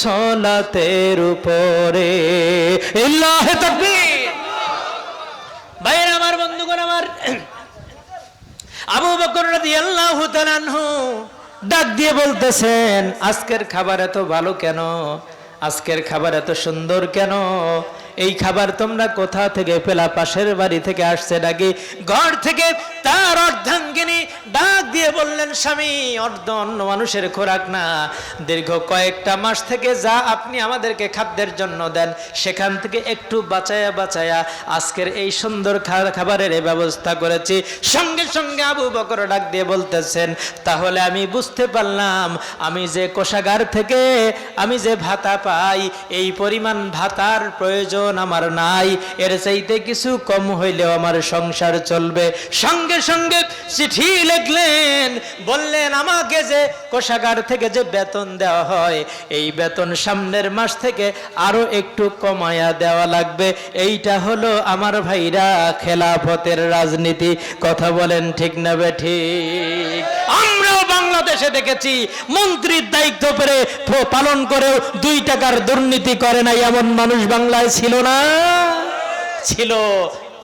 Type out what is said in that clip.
সলাতের উপরে। আমার বন্ধুগণ, আমার আবু বকর রাদিয়াল্লাহু তাআলা আনহু ডাক দিয়ে বলতেছেন, আজকের খাবার এত ভালো কেন? আজকের খাবার এত সুন্দর কেন? এই খাবার তোমরা কোথা থেকে পেলা? পাশের বাড়ি থেকে আসছে নাকি? ঘর থেকে তার অর্ধাঙ্গিনী ডাক দিয়ে বললেন, স্বামী, অর্ধ অন্য মানুষের খোরাক না। দীর্ঘ কয়েকটা মাস থেকে যা আপনি আমাদেরকে খাদ্যের জন্য দেন, সেখান থেকে একটু বাঁচায়া বাঁচায়া আজকের এই সুন্দর খাবারের ব্যবস্থা করেছি। সঙ্গে সঙ্গে আবু বকর ডাক দিয়ে বলতেছেন, তাহলে আমি বুঝতে পারলাম, আমি যে কোষাগার থেকে, আমি যে ভাতা পাই, এই পরিমাণ ভাতার প্রয়োজন আমার নাই। এর চাইতে কিছু কম হইলেও আমার সংসার চলবে। সঙ্গে সঙ্গে চিঠি লিখলেন, বললেন, আমাকে যে কোষাগার থেকে যে বেতন দেওয়া হয়, এই বেতন সামনের মাস থেকে আরও একটু কমায়া দেওয়া লাগবে। এইটা হলো আমার ভাইরা খেলাফতের রাজনীতি। কথা বলেন ঠিক না বে ঠিক? বাংলাদেশে দেখেছি, মন্ত্রীর দায়িত্ব পেরে পালন করেও দুই টাকার দুর্নীতি করে নাই এমন মানুষ বাংলায় ছিল না? ছিল।